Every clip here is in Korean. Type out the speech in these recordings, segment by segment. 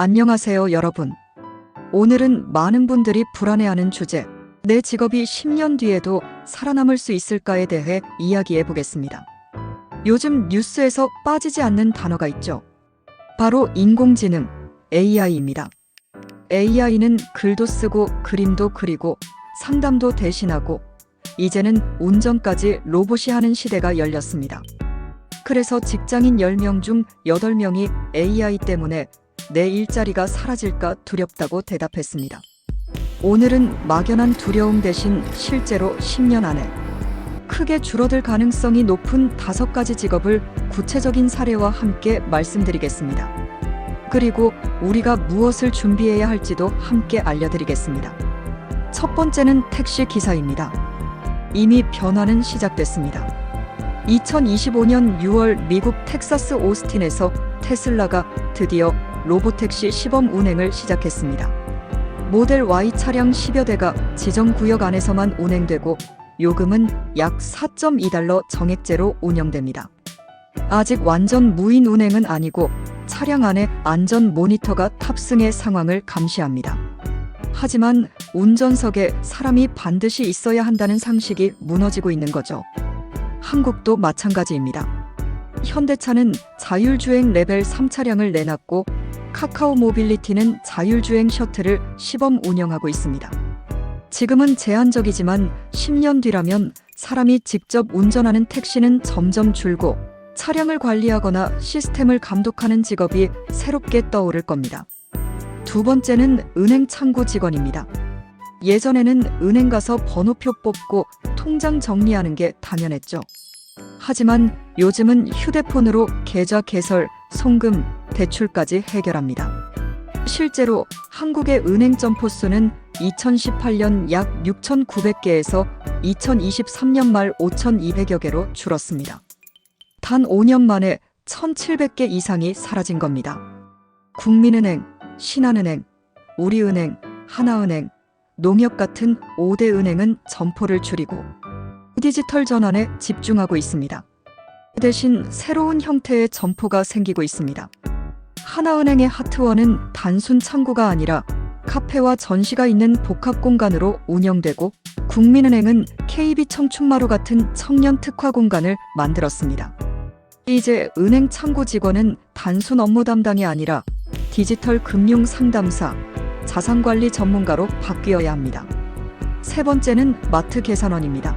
안녕하세요, 여러분. 오늘은 많은 분들이 불안해하는 주제, 내 직업이 10년 뒤에도 살아남을 수 있을까에 대해 이야기해 보겠습니다. 요즘 뉴스에서 빠지지 않는 단어가 있죠. 바로 인공지능, AI입니다. AI는 글도 쓰고 그림도 그리고 상담도 대신하고 이제는 운전까지 로봇이 하는 시대가 열렸습니다. 그래서 직장인 10명 중 8명이 AI 때문에 내 일자리가 사라질까 두렵다고 대답했습니다. 오늘은 막연한 두려움 대신 실제로 10년 안에 크게 줄어들 가능성이 높은 다섯 가지 직업을 구체적인 사례와 함께 말씀드리겠습니다. 그리고 우리가 무엇을 준비해야 할지도 함께 알려드리겠습니다. 첫 번째는 택시 기사입니다. 이미 변화는 시작됐습니다. 2025년 6월 미국 텍사스 오스틴에서 테슬라가 드디어 로보택시 시범 운행을 시작했습니다. 모델 Y 차량 10여 대가 지정 구역 안에서만 운행되고 요금은 약 4.2달러 정액제로 운영됩니다. 아직 완전 무인 운행은 아니고 차량 안에 안전 모니터가 탑승의 상황을 감시합니다. 하지만 운전석에 사람이 반드시 있어야 한다는 상식이 무너지고 있는 거죠. 한국도 마찬가지입니다. 현대차는 자율주행 레벨 3 차량을 내놨고 카카오 모빌리티는 자율주행 셔틀을 시범 운영하고 있습니다. 지금은 제한적이지만 10년 뒤라면 사람이 직접 운전하는 택시는 점점 줄고 차량을 관리하거나 시스템을 감독하는 직업이 새롭게 떠오를 겁니다. 두 번째는 은행 창구 직원입니다. 예전에는 은행 가서 번호표 뽑고 통장 정리하는 게 당연했죠. 하지만 요즘은 휴대폰으로 계좌 개설, 송금, 대출까지 해결합니다. 실제로 한국의 은행 점포 수는 2018년 약 6,900개에서 2023년 말 5,200여 개로 줄었습니다. 단 5년 만에 1,700개 이상이 사라진 겁니다. 국민은행, 신한은행, 우리은행, 하나은행, 농협 같은 5대 은행은 점포를 줄이고 디지털 전환에 집중하고 있습니다. 대신 새로운 형태의 점포가 생기고 있습니다. 하나은행의 하트원은 단순 창구가 아니라 카페와 전시가 있는 복합 공간으로 운영되고 국민은행은 KB 청춘마루 같은 청년 특화 공간을 만들었습니다. 이제 은행 창구 직원은 단순 업무 담당이 아니라 디지털 금융 상담사, 자산관리 전문가로 바뀌어야 합니다. 세 번째는 마트 계산원입니다.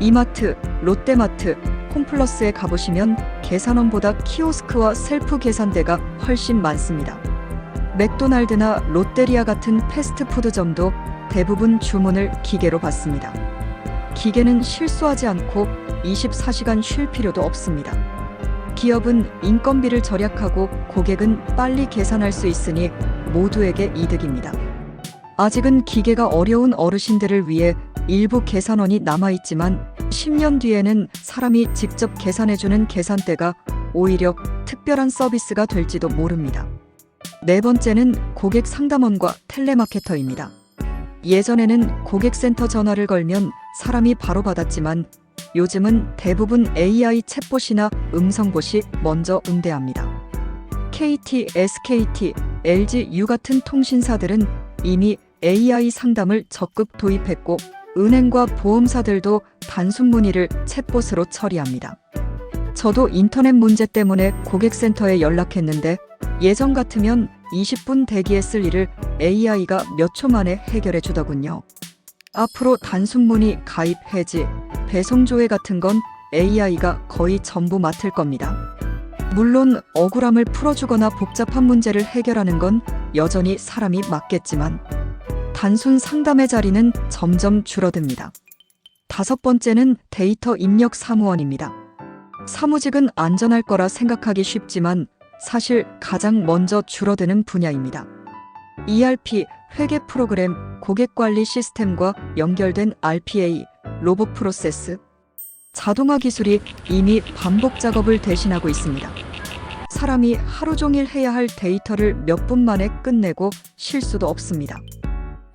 이마트, 롯데마트, 홈플러스에 가보시면 계산원보다 키오스크와 셀프 계산대가 훨씬 많습니다. 맥도날드나 롯데리아 같은 패스트푸드점도 대부분 주문을 기계로 받습니다. 기계는 실수하지 않고 24시간 쉴 필요도 없습니다. 기업은 인건비를 절약하고 고객은 빨리 계산할 수 있으니 모두에게 이득입니다. 아직은 기계가 어려운 어르신들을 위해 일부 계산원이 남아있지만 10년 뒤에는 사람이 직접 계산해주는 계산대가 오히려 특별한 서비스가 될지도 모릅니다. 네 번째는 고객 상담원과 텔레마케터입니다. 예전에는 고객센터 전화를 걸면 사람이 바로 받았지만 요즘은 대부분 AI 챗봇이나 음성봇이 먼저 응대합니다. KT, SKT, LG, U 같은 통신사들은 이미 AI 상담을 적극 도입했고 은행과 보험사들도 단순 문의를 챗봇으로 처리합니다. 저도 인터넷 문제 때문에 고객센터에 연락했는데 예전 같으면 20분 대기했을 일을 AI가 몇 초 만에 해결해 주더군요. 앞으로 단순 문의, 가입, 해지, 배송 조회 같은 건 AI가 거의 전부 맡을 겁니다. 물론 억울함을 풀어주거나 복잡한 문제를 해결하는 건 여전히 사람이 맡겠지만 단순 상담의 자리는 점점 줄어듭니다. 다섯 번째는 데이터 입력 사무원입니다. 사무직은 안전할 거라 생각하기 쉽지만 사실 가장 먼저 줄어드는 분야입니다. ERP, 회계 프로그램, 고객 관리 시스템과 연결된 RPA, 로봇 프로세스, 자동화 기술이 이미 반복 작업을 대신하고 있습니다. 사람이 하루 종일 해야 할 데이터를 몇 분 만에 끝내고 실수도 없습니다.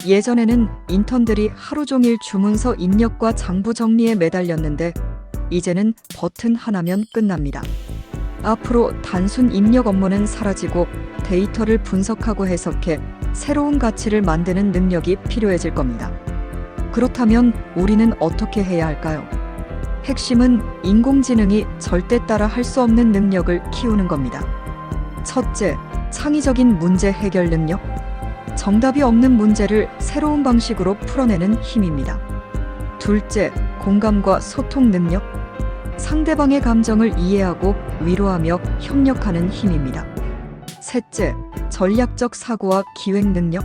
예전에는 인턴들이 하루 종일 주문서 입력과 장부 정리에 매달렸는데 이제는 버튼 하나면 끝납니다. 앞으로 단순 입력 업무는 사라지고 데이터를 분석하고 해석해 새로운 가치를 만드는 능력이 필요해질 겁니다. 그렇다면 우리는 어떻게 해야 할까요? 핵심은 인공지능이 절대 따라 할 수 없는 능력을 키우는 겁니다. 첫째, 창의적인 문제 해결 능력. 정답이 없는 문제를 새로운 방식으로 풀어내는 힘입니다. 둘째, 공감과 소통 능력. 상대방의 감정을 이해하고 위로하며 협력하는 힘입니다. 셋째, 전략적 사고와 기획 능력.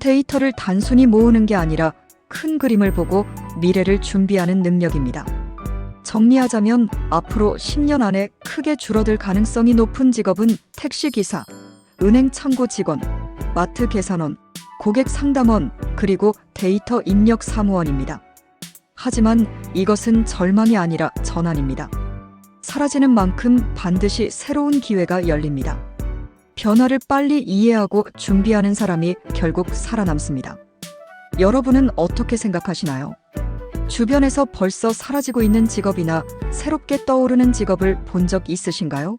데이터를 단순히 모으는 게 아니라 큰 그림을 보고 미래를 준비하는 능력입니다. 정리하자면 앞으로 10년 안에 크게 줄어들 가능성이 높은 직업은 택시기사, 은행 창고 직원, 마트 계산원, 고객 상담원, 그리고 데이터 입력 사무원입니다. 하지만 이것은 절망이 아니라 전환입니다. 사라지는 만큼 반드시 새로운 기회가 열립니다. 변화를 빨리 이해하고 준비하는 사람이 결국 살아남습니다. 여러분은 어떻게 생각하시나요? 주변에서 벌써 사라지고 있는 직업이나 새롭게 떠오르는 직업을 본 적 있으신가요?